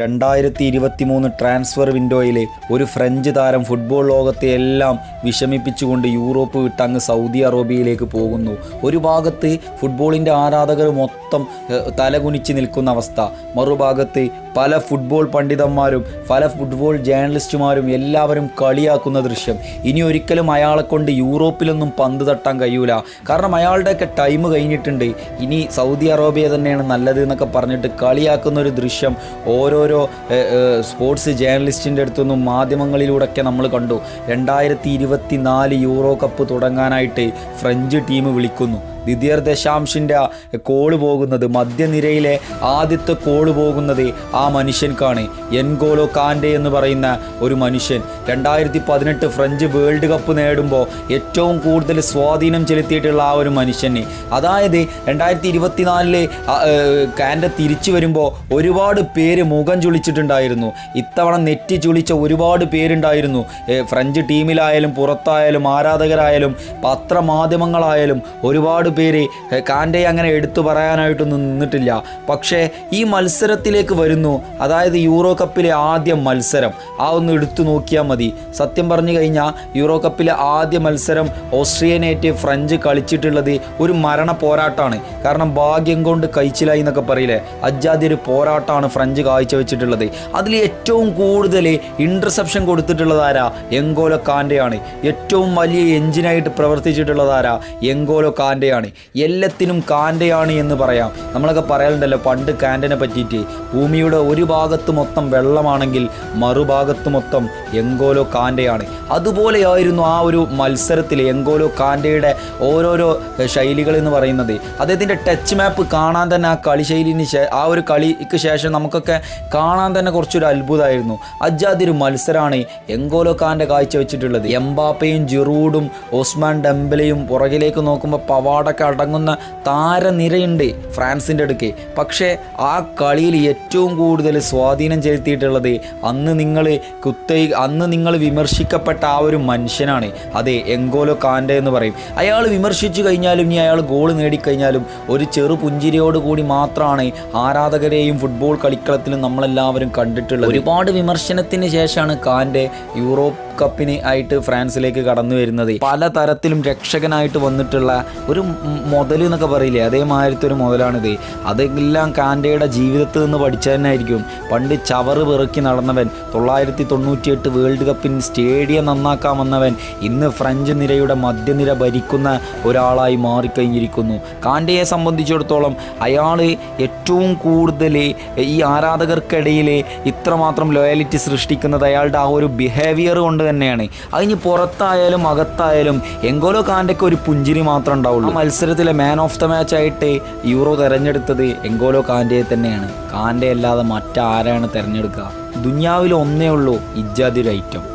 രണ്ടായിരത്തി ഇരുപത്തി മൂന്ന് ട്രാൻസ്ഫർ വിൻഡോയിലെ ഒരു ഫ്രഞ്ച് താരം ഫുട്ബോൾ ലോകത്തെ എല്ലാം വിഷമിപ്പിച്ചുകൊണ്ട് യൂറോപ്പ് വിട്ട് അങ്ങ് സൗദി അറേബ്യയിലേക്ക് പോകുന്നു. ഒരു ഭാഗത്ത് ഫുട്ബോളിന്റെ ആരാധകർ മൊത്തം തലകുനിച്ച് നിൽക്കുന്ന അവസ്ഥ. മറുഭാഗത്ത് പല ഫുട്ബോൾ പണ്ഡിതന്മാരും പല ഫുട്ബോൾ ജേർണലിസ്റ്റുമാരും എല്ലാവരും കളിയാക്കുന്ന ദൃശ്യം. ഇനി ഒരിക്കലും അയാളെ കൊണ്ട് യൂറോപ്പിലൊന്നും പന്ത് തട്ടാൻ കഴിയൂല. കാരണം അയാളുടെയൊക്കെ ടൈം കഴിഞ്ഞിട്ടുണ്ട്. ഇനി സൗദി അറേബ്യ തന്നെയാണ് നല്ലത് എന്നൊക്കെ പറഞ്ഞിട്ട് കളിയാക്കുന്ന ഒരു ദൃശ്യം ഓരോരോ സ്പോർട്സ് ജേർണലിസ്റ്റിന്റെ അടുത്തുനിന്നും മാധ്യമങ്ങളിലൂടെയൊക്കെ നമ്മൾ കണ്ടു. രണ്ടായിരത്തി ഇരുപത്തി നാല് യൂറോ കപ്പ് തുടങ്ങാനായിട്ട് ഫ്രഞ്ച് ടീം വിളിക്കുന്നു. ദിദിയർ ദശാംശിന്റെ കോൾ പോകുന്നത് മധ്യനിരയിലെ ആദ്യത്തെ കോൾ പോകുന്നത് ആ മനുഷ്യൻക്കാണ്. എൻഗോലോ കാൻഡെ എന്ന് പറയുന്ന ഒരു മനുഷ്യൻ. രണ്ടായിരത്തി പതിനെട്ട് ഫ്രഞ്ച് വേൾഡ് കപ്പ് നേടുമ്പോൾ ഏറ്റവും കൂടുതൽ സ്വാധീനം ചെലുത്തിയിട്ടുള്ള ആ ഒരു മനുഷ്യന്. അതായത് രണ്ടായിരത്തി ഇരുപത്തിനാലിലെ കാൻഡ തിരിച്ചു വരുമ്പോൾ ഒരുപാട് പേര് മുഖം ചുളിച്ചിട്ടുണ്ടായിരുന്നു. ഇത്തവണ നെറ്റി ചുളിച്ച ഒരുപാട് പേരുണ്ടായിരുന്നു. ഫ്രഞ്ച് ടീമിലായാലും പുറത്തായാലും ആരാധകരായാലും പത്രമാധ്യമങ്ങളായാലും ഒരുപാട് പേര് കാൻഡെ അങ്ങനെ എടുത്തു പറയാനായിട്ടൊന്നും നിന്നിട്ടില്ല. പക്ഷേ ഈ മത്സരത്തിലേക്ക് വരുന്നു. അതായത് യൂറോ കപ്പിലെ ആദ്യ മത്സരം. ആ ഒന്ന് എടുത്തു നോക്കിയാൽ മതി. സത്യം പറഞ്ഞു കഴിഞ്ഞാൽ യൂറോ കപ്പിലെ ആദ്യ മത്സരം ഓസ്ട്രിയനേറ്റ് ഫ്രഞ്ച് കളിച്ചിട്ടുള്ളത് ഒരു മരണ പോരാട്ടമാണ് കാരണം ഭാഗ്യം കൊണ്ട് കഴിച്ചിലായി എന്നൊക്കെ പറയില്ലേ? അജാതി ഒരു പോരാട്ടമാണ് ഫ്രഞ്ച് കാഴ്ചവെച്ചിട്ടുള്ളത്. അതിൽ ഏറ്റവും കൂടുതൽ ഇന്റർസെപ്ഷൻ കൊടുത്തിട്ടുള്ളത് ആരാ? എങ്കോലോ കാൻഡെയാണ്. ഏറ്റവും വലിയ എഞ്ചിനായിട്ട് പ്രവർത്തിച്ചിട്ടുള്ളത് ആരാ? എങ്കോലോ കാൻഡെയാണ് എല്ലാത്തിനും കാന്റയാണ് എന്ന് പറയാം. നമ്മളൊക്കെ പറയാറുണ്ടല്ലോ പണ്ട് കാന്റനെ പറ്റിയിട്ട്. ഭൂമിയുടെ ഒരു ഭാഗത്ത് മൊത്തം വെള്ളമാണെങ്കിൽ മറുഭാഗത്ത് മൊത്തം എങ്കോലോ കാന്റയാണ്. അതുപോലെയായിരുന്നു ആ ഒരു മത്സരത്തിൽ എങ്കോലോ കാന്റയുടെ ഓരോരോ ശൈലികൾ എന്ന് പറയുന്നത്. അദ്ദേഹത്തിന്റെ ടച്ച് മാപ്പ് കാണാൻ തന്നെ ആ കളി ശൈലിന് ആ ഒരു കളിക്ക് ശേഷം നമുക്കൊക്കെ കാണാൻ തന്നെ കുറച്ചൊരു അത്ഭുതമായിരുന്നു. അജാതി ഒരു മത്സരമാണ് എങ്കോലോ കാന്റെ കാഴ്ച വെച്ചിട്ടുള്ളത് എംബാപ്പയും ജിറൂഡും ഓസ്മാൻ ഡംബലയും പുറകിലേക്ക് നോക്കുമ്പോൾ പവാടൊക്കെ അടങ്ങുന്ന താരനിരയുണ്ട് ഫ്രാൻസിന്റെ അടുക്ക്. പക്ഷേ ആ കളിയിൽ ഏറ്റവും കൂടുതൽ സ്വാധീനം ചെലുത്തിയിട്ടുള്ളത് അന്ന് നിങ്ങൾ കുത്തൈ അന്ന് നിങ്ങൾ വിമർശിക്കപ്പെട്ട ആ ഒരു മനുഷ്യനാണ്. അതെ എങ്കോലോ കാൻഡ എന്ന് പറയും. അയാൾ വിമർശിച്ചു കഴിഞ്ഞാലും ഇനി അയാൾ ഗോൾ നേടിക്കഴിഞ്ഞാലും ഒരു ചെറു പുഞ്ചിരിയോട് കൂടി മാത്രമാണ് ആരാധകരെയും ഫുട്ബോൾ കളിക്കളത്തിലും നമ്മളെല്ലാവരും കണ്ടിട്ടുള്ളത്. ഒരുപാട് വിമർശനത്തിന് ശേഷമാണ് കാൻഡെ യൂറോപ്പ് കപ്പിന് ആയിട്ട് ഫ്രാൻസിലേക്ക് കടന്നു വരുന്നത്. പല തരത്തിലും രക്ഷകനായിട്ട് വന്നിട്ടുള്ള ഒരു മുതൽ എന്നൊക്കെ പറയില്ലേ? അതേമാതിരത്തെ ഒരു മുതലാണിത്. അതെല്ലാം കാൻഡയുടെ ജീവിതത്തിൽ നിന്ന് പഠിച്ച തന്നെ ആയിരിക്കും പണ്ട് ചവറ് പെറുക്കി നടന്നവൻ തൊള്ളായിരത്തി തൊണ്ണൂറ്റിയെട്ട് വേൾഡ് കപ്പിന് സ്റ്റേഡിയം നന്നാക്കാൻ വന്നവൻ ഇന്ന് ഫ്രഞ്ച് നിരയുടെ മധ്യനിര ഭരിക്കുന്ന ഒരാളായി മാറിക്കഴിഞ്ഞിരിക്കുന്നു. കാൻഡയെ സംബന്ധിച്ചിടത്തോളം അയാൾ ഏറ്റവും കൂടുതൽ ഈ ആരാധകർക്കിടയിൽ ഇത്രമാത്രം ലോയാലിറ്റി സൃഷ്ടിക്കുന്നത് അയാളുടെ ആ ഒരു ബിഹേവിയർ കൊണ്ട് തന്നെയാണ്. അതിന് പുറത്തായാലും അകത്തായാലും എങ്കോലോ കാൻഡയ്ക്ക് ഒരു പുഞ്ചിരി മാത്രം ഉണ്ടാവുള്ളൂ. മത്സരത്തിലെ മാൻ ഓഫ് ദ മാച്ച് ആയിട്ട് യൂറോ തെരഞ്ഞെടുത്തത് എങ്കോലോ കാൻഡയെ തന്നെയാണ്. കാൻഡെ അല്ലാതെ മറ്റാരാണ് തിരഞ്ഞെടുക്കുക? ദുന്യാവിൽ ഒന്നേ ഉള്ളൂ ഇജാതി ഒരു ഐറ്റം.